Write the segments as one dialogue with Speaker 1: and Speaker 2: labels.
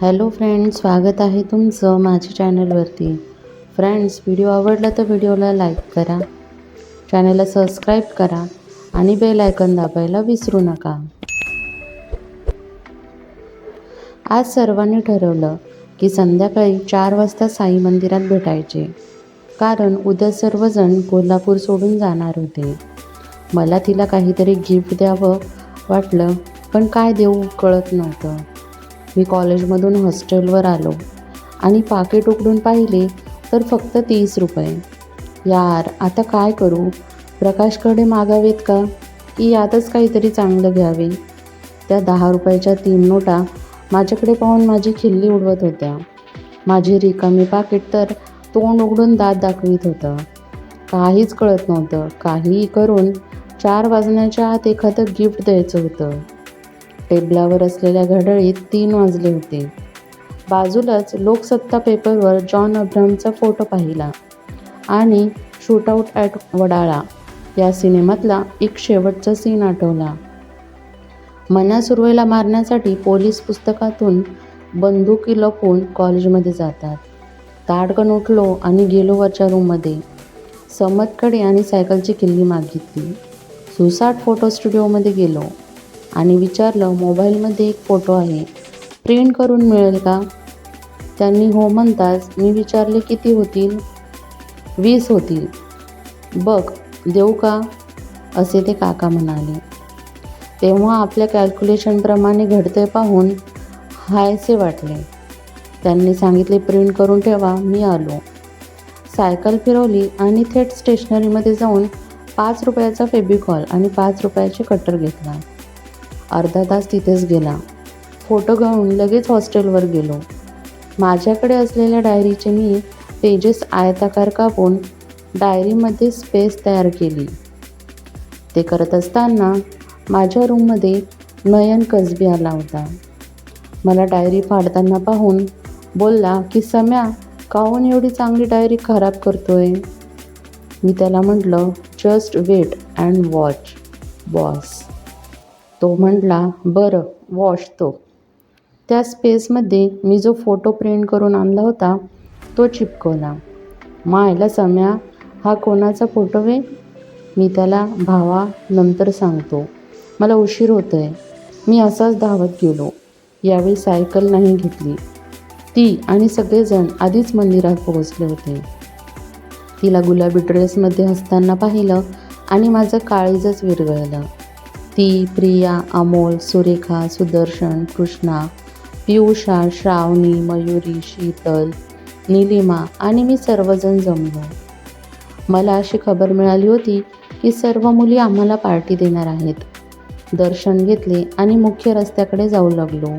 Speaker 1: Hello friends स्वागत आहे तुमचं माझ्या चॅनलवरती. फ्रेंड्स व्हिडिओ आवडला तर व्हिडिओला लाईक करा चॅनलला सबस्क्राईब करा आणि बेल आयकन दाबायला विसरू नका. आज सर्वांनी ठरवलं की संध्याकाळी चार वाजता साई मंदिरात भेटायचे. कारण उद्या सर्वजण कोल्हापूर सोडून जाणार होते. मला तिला काहीतरी गिफ्ट द्यावं वाटलं पण काय देऊ कळत नव्हतं. मी कॉलेजमधून हॉस्टेलवर आलो आणि पाकिट उघडून पाहिले तर फक्त तीस रुपये. यार आता काय करू? प्रकाशकडे मागावेत का? की यातच काहीतरी चांगलं घ्यावे? त्या दहा रुपयाच्या तीन नोटा माझ्याकडे पाहून माझी खिल्ली उडवत होत्या. माझी रिकामी पाकिट तर तोंड उघडून दात दाखवित होतं. काहीच कळत नव्हतं. काही करून चार वाजण्याच्या आत एखादं गिफ्ट द्यायचं होतं. टेबलावर असलेल्या घड्याळीत तीन वाजले होते. बाजूलाच लोकसत्ता पेपरवर जॉन अब्रामचा फोटो पाहिला आणि शूटआउट ॲट वडाळा या सिनेमातला एक शेवटचा सीन आठवला. मना सुरवेला मारण्यासाठी पोलीस पुस्तकातून बंदुकी लपून कॉलेजमध्ये जातात. ताडकन उठलो आणि गेलो वरच्या रूममध्ये. समतकडे आणि सायकलची किल्ली मागितली. सुसाट फोटो स्टुडिओमध्ये गेलो. आणि विचारलं मोबाईलमध्ये एक फोटो आहे. प्रिंट करून मिळेल का? त्यांनी हो म्हणताच मी विचारले किती होतील? वीस होतील. बघ देऊ का? असे ते काका म्हणाले. तेव्हा आपल्या कॅल्क्युलेशनप्रमाणे घडते पाहून हायसे वाटले. त्यांनी सांगितले प्रिंट करून ठेवा मी आलो. सायकल फिरवली आणि थेट स्टेशनरीमध्ये जाऊन पाच रुपयाचा फेबिकॉल आणि पाच रुपयाचे कटर घेतला. अर्धा तास तिथेच गेला. फोटो घेऊन लगेच हॉस्टेलवर गेलो. माझ्याकडे असलेल्या डायरीचे मी पेजेस आयताकार कापून डायरीमध्ये स्पेस तयार केली. ते करत असताना माझ्या रूममध्ये नयन कसबी आला होता. मला डायरी फाडताना पाहून बोलला की सम्या काहून एवढी चांगली डायरी खराब करतोय? मी त्याला म्हटलं just wait and watch boss तो म्हटला बरं वॉश तो. त्या स्पेसमध्ये मी जो फोटो प्रिंट करून आणला होता तो चिपकवला. मायला सम्या हा कोणाचा फोटो वे? मी त्याला भावा नंतर सांगतो. मला उशीर होतो आहे मी असाच धावत गेलो. यावेळी सायकल नाही घेतली. ती आणि सगळेजण आधीच मंदिरात पोहोचले होते. तिला गुलाबी ड्रेसमध्ये असताना पाहिलं आणि माझं काळीजच विरघळलं ती प्रिया अमोल सुरेखा सुदर्शन कृष्णा पियुषा श्रावणी मयुरी शीतल निलिमा आणि मी सर्वजण जमलो. मला अशी खबर मिळाली होती की सर्व मुली आम्हाला पार्टी देणार आहेत. दर्शन घेतले आणि मुख्य रस्त्याकडे जाऊ लागलो.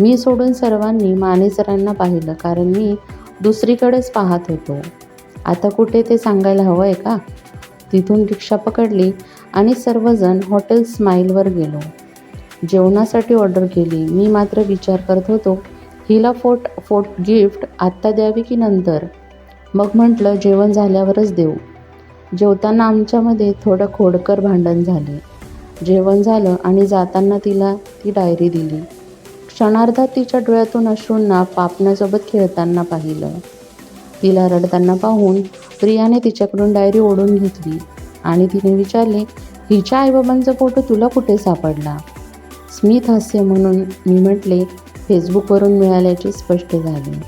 Speaker 1: मी सोडून सर्वांनी मानेसरांना पाहिलं कारण मी दुसरीकडेच पाहत होतो. आता कुठे ते सांगायला हवं आहे का? तिथून रिक्षा पकडली आणि सर्वजण हॉटेल स्माईलवर गेलो. जेवणासाठी ऑर्डर केली. मी मात्र विचार करत होतो हिला फोट फोट गिफ्ट आत्ता द्यावी की नंतर? मग म्हटलं जेवण झाल्यावरच देऊ. जेवताना आमच्यामध्ये थोडं खोडकर भांडण झाले. जेवण झालं आणि जाताना तिला ती डायरी दिली. क्षणार्धात तिच्या डोळ्यातून अश्रूंना पापण्यासोबत खेळताना पाहिलं. तिला रडताना पाहून प्रियाने तिच्याकडून डायरी ओढून घेतली आणि तिने विचारले हिच्या आईबाबांचा फोटो तुला कुठे सापडला स्मित हास्य म्हणून मी म्हटले फेसबुकवरून मिळाल्याचे स्पष्ट झाले.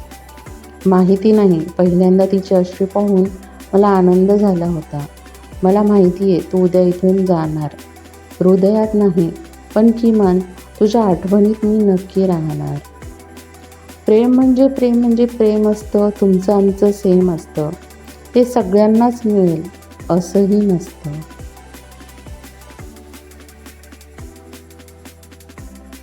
Speaker 1: माहिती नाही पहिल्यांदा तिचे अश्रू पाहून मला आनंद झाला होता. मला माहिती आहे तू उद्या इथून जाणार. हृदयात नाही पण किमान तुझ्या आठवणीत मी नक्की राहणार. प्रेम म्हणजे प्रेम म्हणजे प्रेम असतं तुमचं आमचं सेम असतं. ते सगळ्यांनाच मिळेल असंही नसतं.